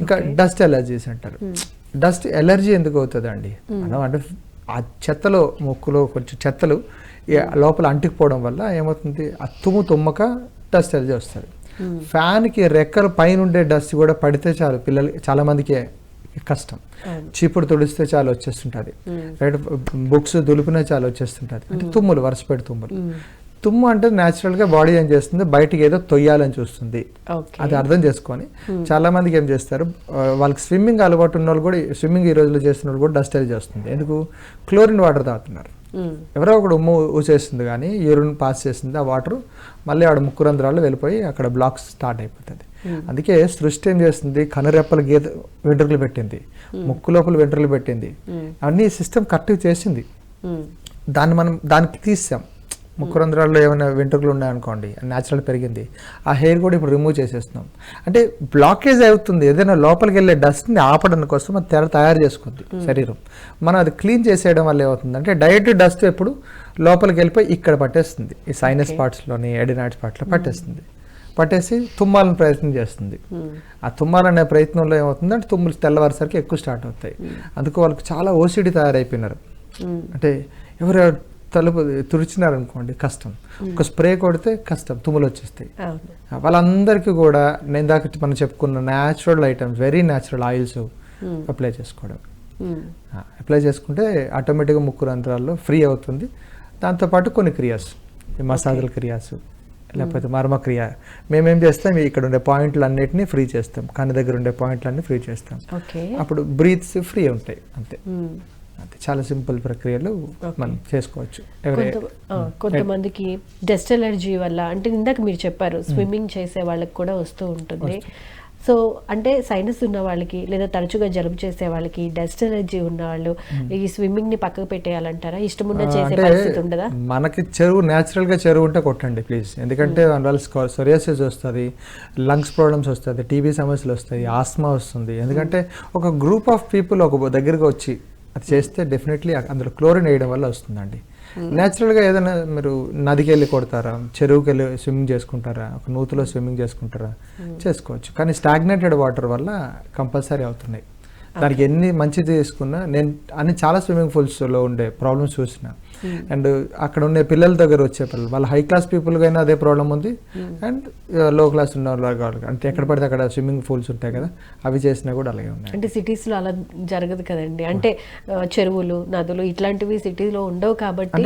ఇంకా dust allergies అంటారు. Dust allergy ఎందుకు అవుతుంది అండి మనం అంటే ఆ చెత్తలో ముక్కులో కొంచెం చెత్తలు ఈ లోపల అంటుకుపోవడం వల్ల ఏమవుతుంది? ఆ తుమ్ము తుమ్మక డస్ట్ ఎలర్జీ వస్తుంది. ఫ్యాన్కి రెక్కల పైన ఉండే డస్ట్ కూడా పడితే చాలు పిల్లలు చాలా మందికి కష్టం. చీపుడు తుడిస్తే చాలు వచ్చేస్తుంటుంది. రైట్ బుక్స్ దులిపినా చాలు వచ్చేస్తుంటుంది. అంటే తుమ్ములు వరుసపెట్టి తుమ్ములు. తుమ్ము అంటే న్యాచురల్గా బాడీ ఏం చేస్తుంది? బయటికి ఏదో తొయ్యాలని చూస్తుంది. అది అర్థం చేసుకొని. చాలా మందికి ఏం చేస్తారు? వాళ్ళకి స్విమ్మింగ్ అలవాటు ఉన్న వాళ్ళు కూడా స్విమ్మింగ్ ఈ రోజుల్లో చేస్తున్న వాళ్ళు కూడా డస్ట్ ఎలర్జీ వస్తుంది ఎందుకు? క్లోరిన్ వాటర్ తాగుతున్నారు. ఎవరో ఒకడు ఉమ్ము ఊసేస్తుంది కానీ యూరిన్ పాస్ చేస్తుంది ఆ వాటర్ మళ్ళీ ఆడ ముక్కు రంధ్రాల్లో వెళ్ళిపోయి అక్కడ బ్లాక్స్ స్టార్ట్ అయిపోతుంది. అందుకే సృష్టి ఏం చేస్తుంది? కనురెప్పల గీత వెంట్రుకలు పెట్టింది. ముక్కు లోపల వెంట్రుకలు పెట్టింది. అన్ని సిస్టమ్ కరెక్ట్ చేసింది. దాన్ని మనం దానికి తీసాం. ముక్కు రంధ్రాల్లో ఏమైనా వెంట్రుకలు ఉన్నాయనుకోండి న్యాచురల్ పెరిగింది ఆ హెయిర్ కూడా ఇప్పుడు రిమూవ్ చేసేస్తున్నాం. అంటే బ్లాకేజ్ అవుతుంది ఏదైనా లోపలికి వెళ్ళే డస్ట్ని ఆపడం కోసం అది తెర తయారు చేసుకుంది శరీరం. మనం అది క్లీన్ చేసేయడం వల్ల ఏమవుతుంది అంటే డైరెక్ట్ డస్ట్ ఎప్పుడు లోపలికి వెళ్ళిపోయి ఇక్కడ పట్టేస్తుంది. ఈ సైనస్ పార్ట్స్లోని ఎడినాయిడ్స్ పార్ట్లో పట్టేస్తుంది. పట్టేసి తుమ్మాలని ప్రయత్నం చేస్తుంది. ఆ తుమ్మాలనే ప్రయత్నంలో ఏమవుతుంది అంటే తుమ్ములు తెల్లవారుసరికి ఎక్కువ స్టార్ట్ అవుతాయి. అందుకు వాళ్ళకి చాలా ఓసిడి తయారైపోయినారు. అంటే ఎవరు తలుపు తుడిచినారనుకోండి కష్టం. ఒక స్ప్రే కొడితే కష్టం తుమ్ములు వచ్చేస్తాయి వాళ్ళందరికీ కూడా నేను దాకా మనం చెప్పుకున్న natural items very natural oils apply చేసుకోవడం. అప్లై చేసుకుంటే ఆటోమేటిక్గా ముక్కు రంధ్రాల్లో ఫ్రీ అవుతుంది. దాంతోపాటు కొన్ని క్రియాస్ ఈ మసాజుల క్రియాస్ లేకపోతే మర్మక్రియ మేమేం చేస్తాం ఇక్కడ ఉండే పాయింట్లు అన్నిటిని ఫ్రీ చేస్తాం. కన్ను దగ్గర ఉండే పాయింట్లన్నీ ఫ్రీ చేస్తాం. అప్పుడు బ్రీత్స్ ఫ్రీ ఉంటాయి అంతే. అంతే. చాలా సింపుల్ ప్రక్రియలు మనం చేసుకోవచ్చు. ఆ, కొంతమందికి డస్ట్ ఎలర్జీ వల్ల అంటే ఇందాక మీరు చెప్పారు స్విమ్మింగ్ చేసే వాళ్ళకి కూడా వస్తూ ఉంటుంది. సో అంటే సైనస్ ఉన్న వాళ్ళకి లేదా తరచుగా జలుబు చేసే వాళ్ళకి డస్ట్ ఎలర్జీ ఉన్న వాళ్ళు ఈ స్విమ్మింగ్ని పక్కకు పెట్టేయాలంటారా? ఇష్టమున్న చేసే అంటే పరిస్థితి ఉండదా? మనకి చెరువు న్యాచురల్గా చెరువు ఉంటే కొట్టండి ప్లీజ్ ఎందుకంటే వాళ్ళ సొరియాసిస్ వస్తుంది లంగ్స్ ప్రాబ్లమ్స్ వస్తుంది టీబీ సమస్యలు వస్తాయి ఆస్మా వస్తుంది. ఎందుకంటే ఒక గ్రూప్ ఆఫ్ పీపుల్ ఒక దగ్గరికి వచ్చి అది చేస్తే డెఫినెట్లీ అందులో క్లోరిన్ వేయడం వల్ల వస్తుందండి. న్యాచురల్గా ఏదైనా మీరు నదికి వెళ్ళి కొడతారా చెరువుకి వెళ్ళి స్విమ్మింగ్ చేసుకుంటారా ఒక నూతులో స్విమ్మింగ్ చేసుకుంటారా చేసుకోవచ్చు. కానీ స్టాగ్నేటెడ్ వాటర్ వల్ల కంపల్సరీ అవుతున్నాయి. దానికి ఎన్ని మంచిది తీసుకున్నా నేను అన్ని చాలా స్విమ్మింగ్ పూల్స్లో ఉండే ప్రాబ్లమ్స్ చూసిన. అండ్ అక్కడ ఉండే పిల్లల దగ్గర వచ్చే పిల్లలు వాళ్ళ హై క్లాస్ అయినా అదే ప్రాబ్లం ఉంది. అండ్లో క్లాస్ ఉన్న వాళ్ళకి. అంటే ఎక్కడ పడితే అక్కడ స్విమ్మింగ్ పూల్స్ ఉంటాయి కదా అవి చేసినా కూడా అలాగే ఉన్నాయి. అంటే cities లో అలా జరగదు కదండి. అంటే చెరువులు నదులు ఇట్లాంటివి సిటీలో ఉండవు కాబట్టి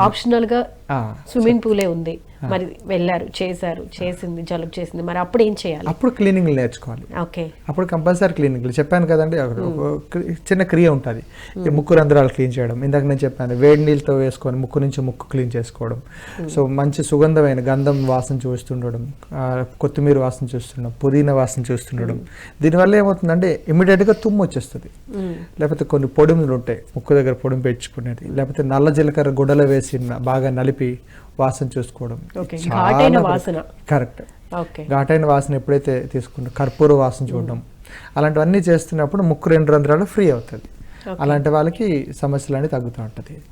ఆప్షనల్గా ఆ, స్విమ్మింగ్ పూలే ఉంది. మరి వెళ్ళారు చేశారు చేసింది జలుబు చేసింది. మరి అప్పుడు ఏం చేయాలి? అప్పుడు క్లీనింగ్ నేర్చుకోవాలి. ఓకే. అప్పుడు కంపల్సరీ క్లీనింగ్ చెప్పాను కదండి చిన్న క్రియ ఉంటుంది. ముక్కు రంధ్రాలు క్లీన్ చేయడం. ఇందాక నేను చెప్పాను వేడి నీళ్ళతో వేసుకొని ముక్కు నుంచి ముక్కు క్లీన్ చేసుకోవడం. సో మంచి సుగంధమైన గంధం వాసన చూస్తుండడం కొత్తిమీర వాసన చూస్తుండడం పుదీనా వాసన చూస్తుండడం. దీనివల్ల ఏమవుతుందంటే ఇమీడియట్గా తుమ్ము వచ్చేస్తుంది. లేకపోతే కొన్ని పొడుములు ఉంటాయి ముక్కు దగ్గర పొడుము పెంచుకునేది. లేకపోతే నల్ల జీలకర్ర గుడ్డలో వేసి బాగా నలిపి వాసన చూసుకోవడం. Okay. ఘాటైన వాసన. కరెక్ట్ ఘాటైన వాసన ఎప్పుడైతే తీసుకుంటో కర్పూర వాసన చూడడం. అలాంటివన్నీ చేస్తున్నప్పుడు ముక్కు రెండు రంధ్రాలు ఫ్రీ అవుతుంది. అలాంటి వాళ్ళకి సమస్యలు అనేది తగ్గుతూ ఉంటుంది.